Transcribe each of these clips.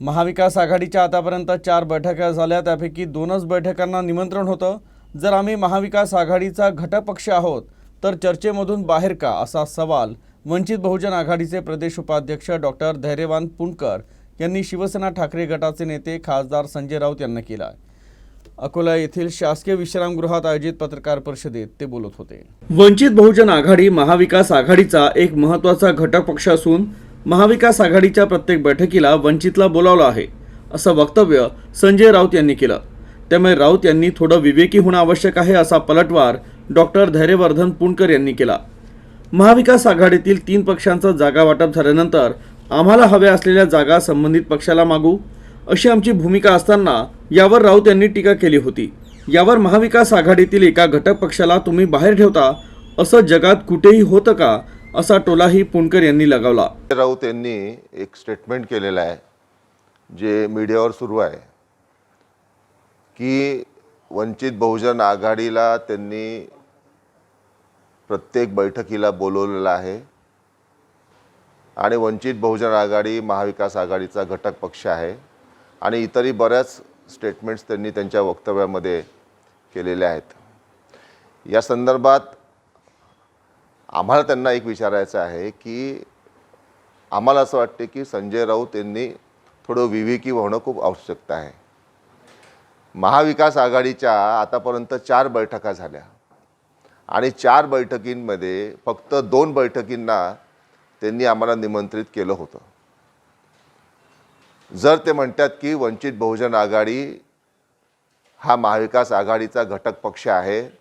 महाविकास आघाडीच्या आतापर्यंत चार बैठका झाल्या. त्यापैकी दोनच बैठकांना निमंत्रण होतं. जर आम्ही महाविकास आघाडीचा घटक पक्ष आहोत तर चर्चेमधून बाहेर का? असा सवाल वंचित बहुजन आघाडीचे प्रदेश उपाध्यक्ष डॉक्टर धैर्यवान पुणकर यांनी शिवसेना ठाकरे गटाचे नेते खासदार संजय राऊत यांना केला. आहे अकोला येथील शासकीय विश्रामगृहात आयोजित पत्रकार परिषदेत ते बोलत होते. वंचित बहुजन आघाडी महाविकास आघाडीचा एक महत्त्वाचा घटक पक्ष असून महाविकास आघाडीच्या प्रत्येक बैठकीला वंचितला बोलावलं आहे असं वक्तव्य संजय राऊत यांनी केलं. त्यामुळे राऊत यांनी थोडं विवेकी होणं आवश्यक आहे असा पलटवार डॉक्टर धैर्यवर्धन पुणकर यांनी केला. महाविकास आघाडीतील तीन पक्षांचं जागा वाटप झाल्यानंतर आम्हाला हव्या असलेल्या जागा संबंधित पक्षाला मागू अशी आमची भूमिका असताना यावर राऊत यांनी टीका केली होती. यावर महाविकास आघाडीतील एका घटक पक्षाला तुम्ही बाहेर ठेवता असं जगात कुठेही होतं का असा टोलाही पुणकर यांनी लगावला. राऊत यांनी एक स्टेटमेंट केलेलं आहे जे मीडियावर सुरू आहे की वंचित बहुजन आघाडीला त्यांनी प्रत्येक बैठकीला बोलवलेलं आहे आणि वंचित बहुजन आघाडी महाविकास आघाडीचा घटक पक्ष आहे आणि इतरही बऱ्याच स्टेटमेंट्स त्यांनी त्यांच्या वक्तव्यामध्ये केलेल्या आहेत. या संदर्भात आम्हाला त्यांना एक विचारायचं आहे की आम्हाला असं वाटते की संजय राऊत यांनी थोडं विवेकी होणं खूप आवश्यकता आहे. महाविकास आघाडीच्या आतापर्यंत चार बैठका झाल्या. आणि चार बैठकींमध्ये फक्त दोन बैठकींना त्यांनी आम्हाला निमंत्रित केलं होतं. जर ते म्हणतात की वंचित बहुजन आघाडी हा महाविकास आघाडीचा घटक पक्ष आहे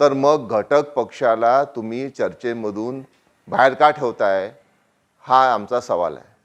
तर मग घटक पक्षाला तुम्ही चर्चेमधून बाहेर का ठेवताय? हा आमचा सवाल आहे.